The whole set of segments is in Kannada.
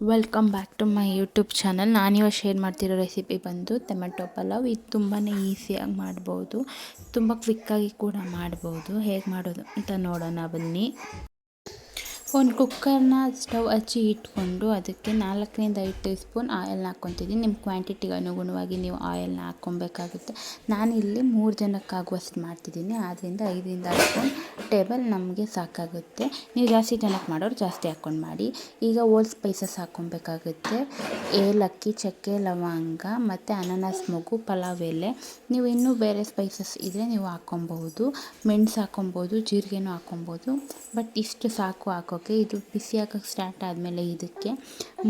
Welcome back to my YouTube channel ನಾನಿವಾಗ ಶೇರ್ ಮಾಡ್ತಿರೋ ರೆಸಿಪಿ ಬಂದು ಟೊಮೆಟೊ ಪಲಾವ್. ಇದು ತುಂಬಾ ಈಸಿಯಾಗಿ ಮಾಡ್ಬೋದು. ತುಂಬ ಕ್ವಿಕ್ಕಾಗಿ ಕೂಡ ಮಾಡ್ಬೋದು. ಹೇಗೆ ಮಾಡೋದು ಅಂತ ನೋಡೋಣ ಬನ್ನಿ. ಒಂದು ಕುಕ್ಕರ್ನ ಸ್ಟವ್ ಹಚ್ಚಿ ಇಟ್ಕೊಂಡು ಅದಕ್ಕೆ ನಾಲ್ಕರಿಂದ ಐದು ಟೀ ಸ್ಪೂನ್ ಆಯಿಲ್ನ ಹಾಕ್ಕೊತಿದ್ದೀನಿ. ನಿಮ್ಮ ಕ್ವಾಂಟಿಟಿಗೆ ಅನುಗುಣವಾಗಿ ನೀವು ಆಯಿಲ್ನ ಹಾಕ್ಕೊಬೇಕಾಗುತ್ತೆ. ನಾನಿಲ್ಲಿ ಮೂರು ಜನಕ್ಕಾಗುವಷ್ಟು ಮಾಡ್ತಿದ್ದೀನಿ. ಆದ್ದರಿಂದ ಐದರಿಂದ ಆರು ಸ್ಪೂನ್ ಟೇಬಲ್ ನಮಗೆ ಸಾಕಾಗುತ್ತೆ. ನೀವು ಜಾಸ್ತಿ ಜನಕ್ಕೆ ಮಾಡೋರು ಜಾಸ್ತಿ ಹಾಕ್ಕೊಂಡು ಮಾಡಿ. ಈಗ ಓಲ್ ಸ್ಪೈಸಸ್ ಹಾಕ್ಕೊಬೇಕಾಗುತ್ತೆ. ಏಲಕ್ಕಿ, ಚಕ್ಕೆ, ಲವಂಗ ಮತ್ತು ಅನಾನಸ್, ಮಗು, ಪಲಾವ್, ಎಲೆ. ನೀವು ಇನ್ನೂ ಬೇರೆ ಸ್ಪೈಸಸ್ ಇದ್ದರೆ ನೀವು ಹಾಕ್ಕೊಬಹುದು. ಮೆಣಸು ಹಾಕ್ಕೊಬೋದು ಜೀರಿಗೆನೂ ಹಾಕ್ಕೊಬೋದು ಬಟ್ ಇಷ್ಟು ಸಾಕು ಹಾಕೋ ಓಕೆ, ಇದು ಬಿಸಿ ಹಾಕೋಕ್ಕೆ ಸ್ಟಾರ್ಟ್ ಆದಮೇಲೆ ಇದಕ್ಕೆ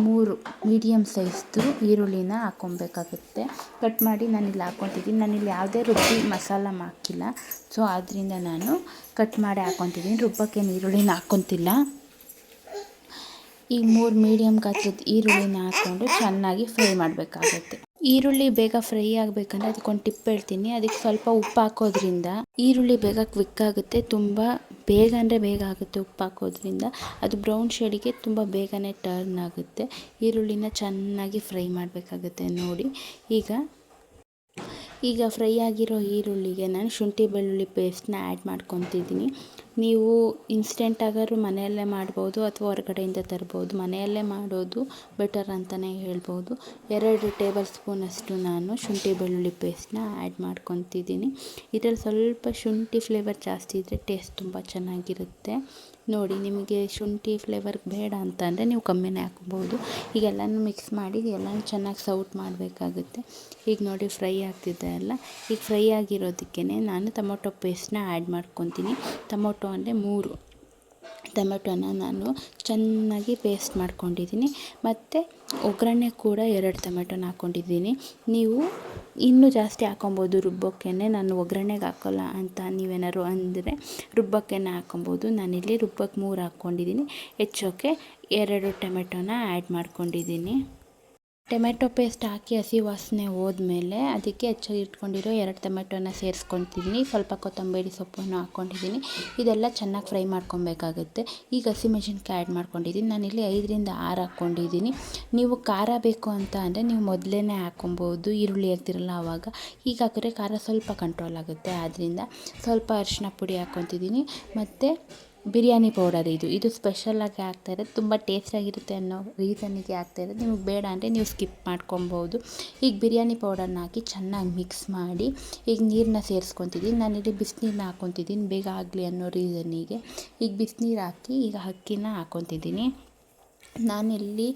ಮೂರು ಮೀಡಿಯಮ್ ಸೈಜ್ದು ಈರುಳ್ಳಿನ ಹಾಕ್ಕೊಬೇಕಾಗುತ್ತೆ. ಕಟ್ ಮಾಡಿ ನಾನಿಲ್ಲಿ ಹಾಕ್ಕೊತಿದ್ದೀನಿ ನಾನಿಲ್ಲಿ ಯಾವುದೇ ರುಬ್ಬಿ ಮಸಾಲ ಹಾಕಿಲ್ಲ. ಸೊ ಆದ್ದರಿಂದ ನಾನು ಕಟ್ ಮಾಡಿ ಹಾಕ್ಕೊತಿದ್ದೀನಿ ರುಬ್ಬಕ್ಕೇನು ಈರುಳ್ಳಿನ ಹಾಕ್ಕೊತಿಲ್ಲ. ಈ ಮೂರು ಮೀಡಿಯಮ್ ಗಾತ್ರದ ಈರುಳ್ಳಿನ ಹಾಕ್ಕೊಂಡು ಚೆನ್ನಾಗಿ ಫ್ರೈ ಮಾಡಬೇಕಾಗುತ್ತೆ. ಈರುಳ್ಳಿ ಬೇಗ ಫ್ರೈ ಆಗಬೇಕಂದ್ರೆ ಅದಕ್ಕೊಂದು ಟಿಪ್ ಹೇಳ್ತೀನಿ. ಅದಕ್ಕೆ ಸ್ವಲ್ಪ ಉಪ್ಪು ಹಾಕೋದ್ರಿಂದ ಈರುಳ್ಳಿ ಬೇಗ ಕ್ವಿಕ್ ಆಗುತ್ತೆ. ತುಂಬ ಬೇಗ ಅಂದರೆ ಬೇಗ ಆಗುತ್ತೆ ಉಪ್ಪು ಹಾಕೋದ್ರಿಂದ. ಅದು ಬ್ರೌನ್ ಶೇಡಿಗೆ ತುಂಬ ಬೇಗನೆ ಟರ್ನ್ ಆಗುತ್ತೆ. ಈರುಳ್ಳಿನ ಚೆನ್ನಾಗಿ ಫ್ರೈ ಮಾಡಬೇಕಾಗುತ್ತೆ ನೋಡಿ. ಈಗ ಈಗ ಫ್ರೈ ಆಗಿರೋ ಈರುಳ್ಳಿಗೆ ನಾನು ಶುಂಠಿ ಬೆಳ್ಳುಳ್ಳಿ ಪೇಸ್ಟ್ನ ಆ್ಯಡ್ ಮಾಡ್ಕೊತಿದ್ದೀನಿ. ನೀವು ಇನ್ಸ್ಟೆಂಟ್ ಆಗಾದ್ರು ಮನೆಯಲ್ಲೇ ಮಾಡ್ಬೋದು ಅಥವಾ ಹೊರಗಡೆಯಿಂದ ತರ್ಬೋದು. ಮನೆಯಲ್ಲೇ ಮಾಡೋದು ಬೆಟರ್ ಅಂತಲೇ ಹೇಳ್ಬೋದು. ಎರಡು ಟೇಬಲ್ ಸ್ಪೂನಷ್ಟು ನಾನು ಶುಂಠಿ ಬೆಳ್ಳುಳ್ಳಿ ಪೇಸ್ಟ್ನ ಆ್ಯಡ್ ಮಾಡ್ಕೊತಿದ್ದೀನಿ. ಇದರಲ್ಲಿ ಸ್ವಲ್ಪ ಶುಂಠಿ ಫ್ಲೇವರ್ ಜಾಸ್ತಿ ಇದ್ದರೆ ಟೇಸ್ಟ್ ತುಂಬ ಚೆನ್ನಾಗಿರುತ್ತೆ. ನೋಡಿ, ನಿಮಗೆ ಶುಂಠಿ ಫ್ಲೇವರ್ ಬೇಡ ಅಂತಂದರೆ ನೀವು ಕಮ್ಮಿನೇ ಹಾಕ್ಬೋದು. ಈಗ ಎಲ್ಲನೂ ಮಿಕ್ಸ್ ಮಾಡಿ ಎಲ್ಲನೂ ಚೆನ್ನಾಗಿ ಸೌಟ್ ಮಾಡಬೇಕಾಗುತ್ತೆ. ಈಗ ನೋಡಿ ಫ್ರೈ ಆಗ್ತಿದೆ ಅಲ್ಲ? ಈಗ ಫ್ರೈ ಆಗಿರೋದಕ್ಕೇ ನಾನು ಟೊಮೊಟೊ ಪೇಸ್ಟ್ನ ಆ್ಯಡ್ ಮಾಡ್ಕೊತೀನಿ. ಟೊಮೊಟೊ ಅಂದರೆ ಮೂರು. ಟೊಮೆಟೊನ ನಾನು ಚೆನ್ನಾಗಿ ಪೇಸ್ಟ್ ಮಾಡ್ಕೊಂಡಿದ್ದೀನಿ. ಮತ್ತು ಒಗ್ಗರಣೆ ಕೂಡ ಎರಡು ಟೊಮೆಟೊನ ಹಾಕ್ಕೊಂಡಿದ್ದೀನಿ. ನೀವು ಇನ್ನೂ ಜಾಸ್ತಿ ಹಾಕೊಬೋದು ರುಬ್ಬೋಕ್ಕೇ ನಾನು ಒಗ್ಗರಣೆಗೆ ಹಾಕೋಲ್ಲ ಅಂತ ನೀವೇನಾದ್ರು ಅಂದರೆ ರುಬ್ಬಕ್ಕೇನೆ ಹಾಕೊಬೋದು ನಾನಿಲ್ಲಿ ರುಬ್ಬಕ್ಕೆ ಮೂರು ಹಾಕ್ಕೊಂಡಿದ್ದೀನಿ. ಹೆಚ್ಚೋಕ್ಕೆ ಎರಡು ಟೊಮೆಟೊನ ಆ್ಯಡ್ ಮಾಡ್ಕೊಂಡಿದ್ದೀನಿ. ಟೊಮೆಟೊ ಪೇಸ್ಟ್ ಹಾಕಿ ಹಸಿ ವಾಸನೆ ಹೋದ್ಮೇಲೆ ಅದಕ್ಕೆ ಹೆಚ್ಚಾಗಿ ಇಟ್ಕೊಂಡಿರೋ ಎರಡು ಟೊಮೆಟೊನ ಸೇರಿಸ್ಕೊತಿದ್ದೀನಿ ಸ್ವಲ್ಪ ಕೊತ್ತಂಬರಿ ಸೊಪ್ಪನ್ನು ಹಾಕ್ಕೊಂಡಿದ್ದೀನಿ ಇದೆಲ್ಲ ಚೆನ್ನಾಗಿ ಫ್ರೈ ಮಾಡ್ಕೊಬೇಕಾಗುತ್ತೆ. ಈಗ ಹಸಿಮೆಣ್ಸಿನ್ಕಾಯಿ ಆ್ಯಡ್ ಮಾಡ್ಕೊಂಡಿದ್ದೀನಿ ನಾನಿಲ್ಲಿ ಐದರಿಂದ ಆರು ಹಾಕ್ಕೊಂಡಿದ್ದೀನಿ ನೀವು ಖಾರ ಬೇಕು ಅಂತ ಅಂದರೆ ನೀವು ಮೊದಲೇ ಹಾಕ್ಕೊಬೋದು. ಈರುಳ್ಳಿ ಹಾಕ್ತಿರಲ್ಲ ಆವಾಗ ಈಗ ಹಾಕಿದ್ರೆ ಖಾರ ಸ್ವಲ್ಪ ಕಂಟ್ರೋಲ್ ಆಗುತ್ತೆ. ಆದ್ದರಿಂದ ಸ್ವಲ್ಪ ಅರಿಶಿನ ಪುಡಿ ಹಾಕ್ಕೊತಿದ್ದೀನಿ ಮತ್ತು ಬಿರಿಯಾನಿ ಪೌಡರ್ ಇದು. ಇದು ಸ್ಪೆಷಲಾಗಿ ಹಾಕ್ತಾಯಿದೆ ತುಂಬ ಟೇಸ್ಟಾಗಿರುತ್ತೆ ಅನ್ನೋ ರೀಸನ್ನಿಗೆ ಹಾಕ್ತಾಯಿರೋದು ನಿಮಗೆ ಬೇಡ ಅಂದರೆ ನೀವು ಸ್ಕಿಪ್ ಮಾಡ್ಕೊಬೋದು. ಈಗ ಬಿರಿಯಾನಿ ಪೌಡರ್ನ ಹಾಕಿ ಚೆನ್ನಾಗಿ ಮಿಕ್ಸ್ ಮಾಡಿ, ಈಗ ನೀರನ್ನ ಸೇರಿಸ್ಕೊತಿದ್ದೀನಿ ಇಲ್ಲಿ ಬಿಸಿನೀರನ್ನ ಹಾಕ್ಕೊತಿದ್ದೀನಿ ಬೇಗ ಆಗಲಿ ಅನ್ನೋ ರೀಸನ್ನಿಗೆ ಈಗ ಬಿಸಿನೀರು ಹಾಕಿ ಈಗ ಅಕ್ಕಿನ ಹಾಕ್ಕೊತಿದ್ದೀನಿ ನಾನಿಲ್ಲಿ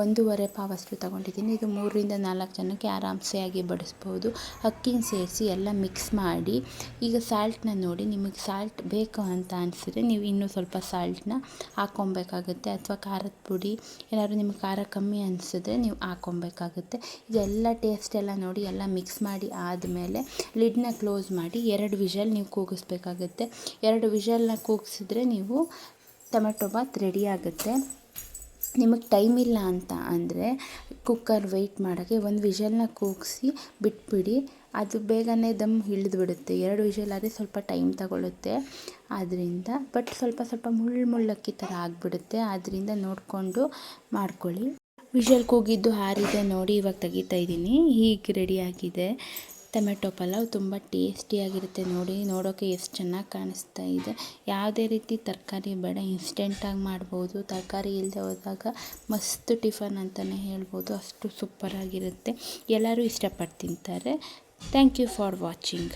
ಒಂದೂವರೆ ಪಾವಷ್ಟು ತಗೊಂಡಿದ್ದೀನಿ. ಇದು ಮೂರರಿಂದ ನಾಲ್ಕು ಜನಕ್ಕೆ ಆರಾಮ್ಸೆ ಆಗಿ ಬಡಿಸ್ಬೋದು. ಅಕ್ಕಿನ ಸೇರಿಸಿ ಎಲ್ಲ ಮಿಕ್ಸ್ ಮಾಡಿ, ಈಗ ಸಾಲ್ಟನ್ನ ನೋಡಿ ನಿಮಗೆ ಸಾಲ್ಟ್ ಬೇಕು ಅಂತ ಅನಿಸಿದ್ರೆ ನೀವು ಇನ್ನೂ ಸ್ವಲ್ಪ ಸಾಲ್ಟನ್ನ ಹಾಕ್ಕೊಬೇಕಾಗುತ್ತೆ. ಅಥವಾ ಖಾರದ ಪುಡಿ, ಏನಾದರೂ ನಿಮಗೆ ಖಾರ ಕಮ್ಮಿ ಅನಿಸಿದ್ರೆ ನೀವು ಹಾಕ್ಕೊಬೇಕಾಗುತ್ತೆ. ಇದೆಲ್ಲ ಟೇಸ್ಟ್ ಎಲ್ಲ ನೋಡಿ ಎಲ್ಲ ಮಿಕ್ಸ್ ಮಾಡಿ ಆದಮೇಲೆ ಲಿಡ್ನ ಕ್ಲೋಸ್ ಮಾಡಿ ಎರಡು ವಿಷಲ್ ನೀವು ಕೂಗಿಸ್ಬೇಕಾಗುತ್ತೆ. ಎರಡು ವಿಷಲ್ನ ಕೂಗಿಸಿದ್ರೆ ನೀವು ಟೊಮೆಟೊ ಬಾತ್ ರೆಡಿ ಆಗುತ್ತೆ. ನಿಮಗೆ ಟೈಮ್ ಇಲ್ಲ ಅಂತ ಅಂದರೆ ಕುಕ್ಕರ್ ವೆಯ್ಟ್ ಮಾಡೋಕ್ಕೆ ಒಂದು ವಿಷಲ್ನ ಕೂಗಿಸಿ ಬಿಟ್ಬಿಡಿ. ಅದು ಬೇಗನೆ ದಮ್ ಬಿಡುತ್ತೆ ಎರಡು ವಿಷಲ್ ಆದರೆ ಸ್ವಲ್ಪ ಟೈಮ್ ತಗೊಳ್ಳುತ್ತೆ ಆದ್ದರಿಂದ ಬಟ್ ಸ್ವಲ್ಪ ಸ್ವಲ್ಪ ಮುಳ್ಳು ಮುಳ್ಳಕ್ಕಿ ಥರ ಆಗಿಬಿಡುತ್ತೆ. ಆದ್ದರಿಂದ ನೋಡಿಕೊಂಡು ಮಾಡ್ಕೊಳ್ಳಿ. ವಿಷಲ್ ಕೂಗಿದ್ದು ಹಾರಿದೆ ನೋಡಿ ಇವಾಗ ತೆಗಿತಾ ಇದ್ದೀನಿ. ಹೀಗೆ ರೆಡಿಯಾಗಿದೆ ಟೊಮೆಟೊ ಪಲಾವ್ ತುಂಬ ಟೇಸ್ಟಿಯಾಗಿರುತ್ತೆ ನೋಡಿ ನೋಡೋಕ್ಕೆ ಎಷ್ಟು ಚೆನ್ನಾಗಿ ಕಾಣಿಸ್ತಾ ಇದೆ. ಯಾವುದೇ ರೀತಿ ತರಕಾರಿ ಬೇಡ ಇನ್ಸ್ಟೆಂಟಾಗಿ ಮಾಡ್ಬೋದು. ತರಕಾರಿ ಇಲ್ಲದೆ ಹೋದಾಗ ಮಸ್ತ್ ಟಿಫನ್ ಅಂತಲೇ ಹೇಳ್ಬೋದು. ಅಷ್ಟು ಸೂಪರಾಗಿರುತ್ತೆ ಎಲ್ಲರೂ ಇಷ್ಟಪಟ್ಟು ತಿಂತಾರೆ. Thank you for watching